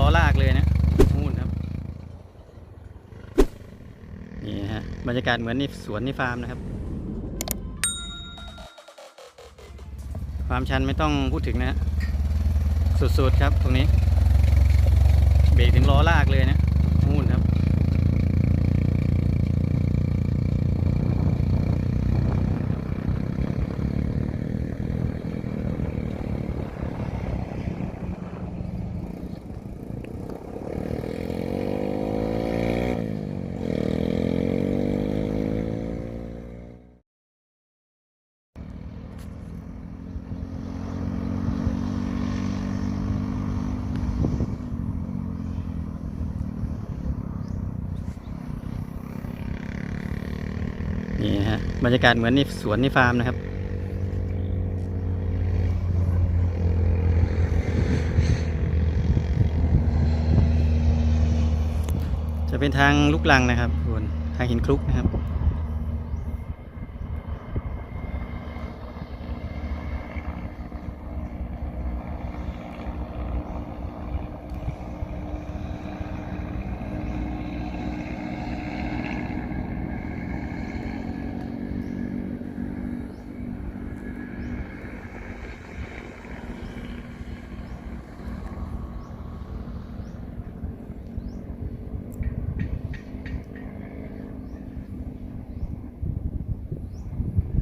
ล้อลากเลยนะนู่นครับนี่ฮะบรรยากาศเหมือนในสวนในฟาร์มนะครับ ความชันไม่ต้องพูดถึงนะฮะสุดๆครับตรงนี้ เบรกถึงล้อลากเลยนะนู่นครับ นี่ฮะบรรยากาศเหมือนในสวนในฟาร์มนะครับ จะเป็นทางลุกลังนะครับทุกคนทางหินคลุกนะครับ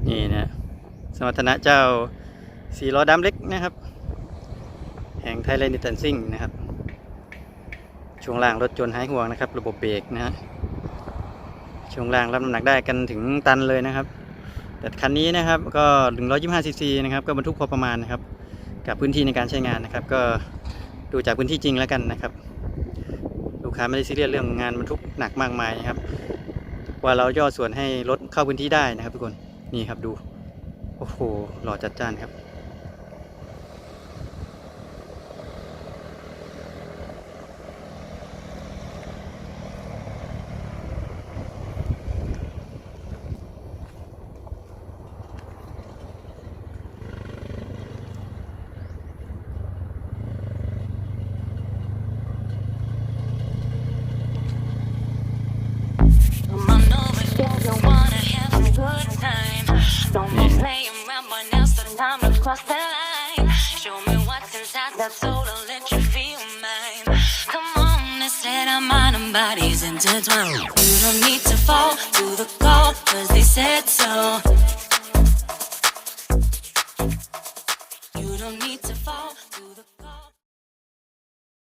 นี่นะสมรรถนะเจ้าสี่ล้อดำเล็กนะครับ แห่งไทยแลนด์ดิตันซิ่งนะครับ ช่วงล่างรถจนหายห่วงนะครับ ระบบเบรกนะฮะช่วงล่างรับน้ำหนักได้กันถึงตันเลยนะครับ แต่คันนี้นะครับก็125ซีซีนะครับก็บรรทุกพอประมาณนะครับ กับพื้นที่ในการใช้งานนะครับ ก็ดูจากพื้นที่จริงแล้วกันนะครับ ลูกค้าไม่ได้ซีเรียสเรื่องงานบรรทุกหนักมากมายนะครับ ว่าเราย่อส่วนให้รถเข้าพื้นที่ได้นะครับทุกคน นี่ครับดู โอ้โห หล่อจัดจ้านครับ good time. Don't be playing around, but now's the time to cross the line. Show me what's inside that soul and let you feel mine. Come on, let's let our mind and bodies intertwined. You don't need to fall to the call, cause they said so. You don't need to